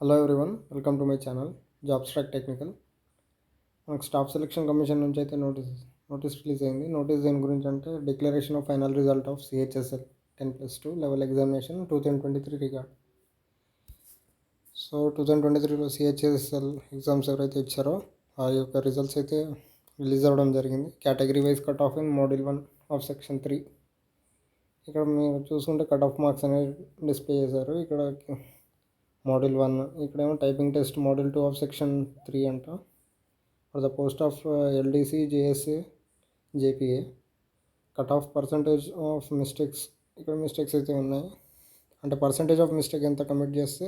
Hello everyone welcome to my channel job track technical మనకు staff selection commission నుంచి అయితే notice notice release అయింది. Notice దేని గురించి అంటే declaration of final result of CHSL ten plus two level examination two thousand twenty three record so two thousand twenty త్రీలో CHSL exams ఎవరైతే ఇచ్చారో ఆ యొక్క రిజల్ట్స్ అయితే రిలీజ్ అవ్వడం జరిగింది. Category wise cut off in model one of section three ఇక్కడ మీరు చూసుకుంటే కట్ ఆఫ్ మార్క్స్ అనేవి డిస్ప్లే చేశారు. ఇక్కడ మోడల్ వన్. ఇక్కడేమో typing test model two of section three అంట. For the post of LDC JSA JPA cut off percentage of mistakes ఇక్కడ mistakes అయితే ఉన్నాయి. అంటే పర్సంటేజ్ ఆఫ్ మిస్టేక్ ఎంత కమిట్ చేస్తే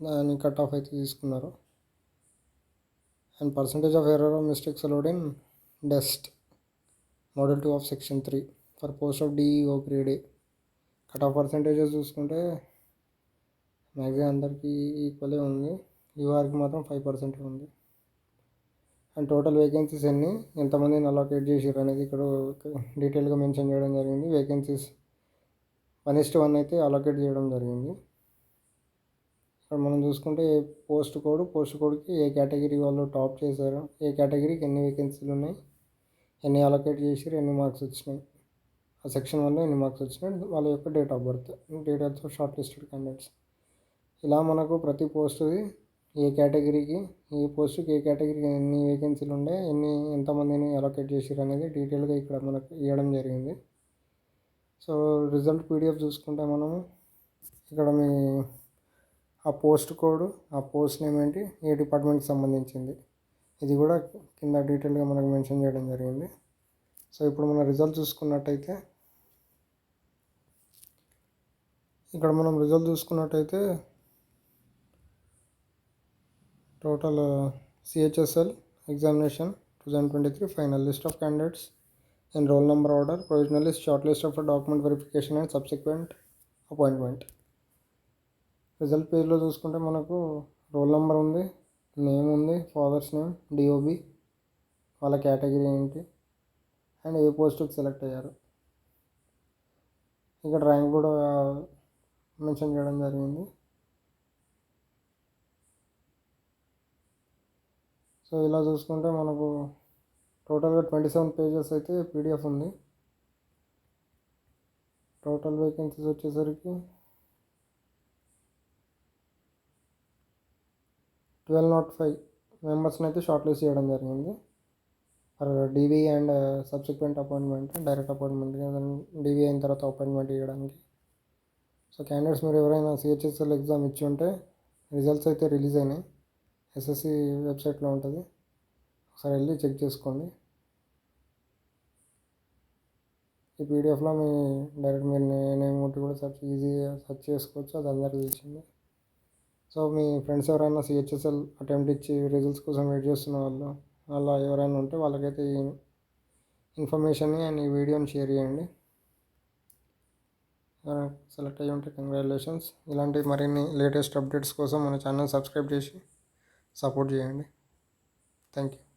దాన్ని కట్ ఆఫ్ అయితే తీసుకున్నారు. And percentage of error of mistakes allowed in test model two of section three for post of DEO grade A cut off percentages చూసుకుంటే మ్యాక్సిమం అందరికీ ఈక్వలే ఉంది. యూఆర్కి మాత్రం ఫైవ్ పర్సెంట్ ఉంది. అండ్ టోటల్ వేకెన్సీస్ ఎన్ని? ఎంతమందిని అలొకేట్ చేసారు అనేది ఇక్కడ డీటెయిల్గా మెన్షన్ చేయడం జరిగింది. Vacancies one is to one అయితే అలొకేట్ చేయడం జరిగింది. ఇక్కడ మనం చూసుకుంటే ఏ పోస్ట్ కోడ్ పోస్ట్ కోడ్కి ఏ కేటగిరీ వాళ్ళు టాప్ చేశారు ఏ కేటగిరీకి ఎన్ని వేకెన్సీలు ఉన్నాయి ఎన్ని అలొకేట్ చేసారు ఎన్ని మార్క్స్ వచ్చినాయి. ఆ సెక్షన్ వల్ల ఎన్ని మార్క్స్ వచ్చినాయి వాళ్ళ యొక్క date of birth date of shortlisted candidates ఇలా మనకు ప్రతి పోస్టుది ఏ కేటగిరీకి ఏ పోస్ట్కి ఏ కేటగిరీకి ఎన్ని వేకెన్సీలు ఉండే ఎన్ని ఎంతమందిని అలొకేట్ చేసారు అనేది డీటెయిల్గా ఇక్కడ మనకు ఇవ్వడం జరిగింది. సో రిజల్ట్ పీడిఎఫ్ చూసుకుంటే మనము ఇక్కడ మీ ఆ పోస్ట్ కోడ్ ఆ పోస్ట్ నేమ్ ఏంటి ఏ డిపార్ట్మెంట్కి సంబంధించింది. ఇది కూడా కింద డీటెయిల్గా మనకు మెన్షన్ చేయడం జరిగింది. సో ఇప్పుడు మనం రిజల్ట్ చూసుకున్నట్టయితే ఇక్కడ మనం రిజల్ట్ చూసుకున్నట్టయితే total CHSL examination two thousand twenty three final list of candidates in roll number order provisional list short list of document verification and subsequent appointment result పేజ్లో చూసుకుంటే మనకు రోల్ నెంబర్ ఉంది నేమ్ ఉంది father's name DOB వాళ్ళ category ఏంటి and ఏ పోస్ట్కి select అయ్యారు. ఇక్కడ ర్యాంక్ కూడా మెన్షన్ చేయడం జరిగింది. సో ఇలా చూసుకుంటే మనకు టోటల్గా ట్వంటీ సెవెన్ పేజెస్ అయితే పీడిఎఫ్ ఉంది. టోటల్ వేకెన్సీస్ వచ్చేసరికి ట్వెల్వ్ నాట్ ఫైవ్ మెంబర్స్ని అయితే షార్ట్ లిస్ట్ చేయడం జరిగింది. For DV and subsequent appointment direct appointment DV అయిన తర్వాత అపాయింట్మెంట్ ఇవ్వడానికి. సో క్యాండిడేట్స్ మీరు ఎవరైనా సిహెచ్ఎస్ఎల్ ఎగ్జామ్ ఇచ్చి ఉంటే రిజల్ట్స్ అయితే రిలీజ్ అయినాయి. ఎస్ఎస్సి వెబ్సైట్లో ఉంటుంది. ఒకసారి వెళ్ళి చెక్ చేసుకోండి. ఈ పీడిఎఫ్లో మీ డైరెక్ట్ మీరు నేనే ఒకటి కూడా సెర్చ్ ఈజీగా సెర్చ్ చేసుకోవచ్చు. అది అందరికీ తెలిసింది. సో మీ ఫ్రెండ్స్ ఎవరైనా సిహెచ్ఎస్ఎల్ అటెంప్ట్ ఇచ్చి రిజల్ట్స్ కోసం వెయిట్ చేస్తున్న వాళ్ళు అలా ఎవరైనా ఉంటే వాళ్ళకైతే ఈ ఇన్ఫర్మేషన్ని అండ్ ఈ వీడియోని షేర్ చేయండి. సెలెక్ట్ అయ్యి ఉంటే కంగ్రాచులేషన్స్. ఇలాంటి మరిన్ని లేటెస్ట్ అప్డేట్స్ కోసం మన ఛానల్ సబ్స్క్రైబ్ చేసి సపోర్ట్ చేయండి. Thank you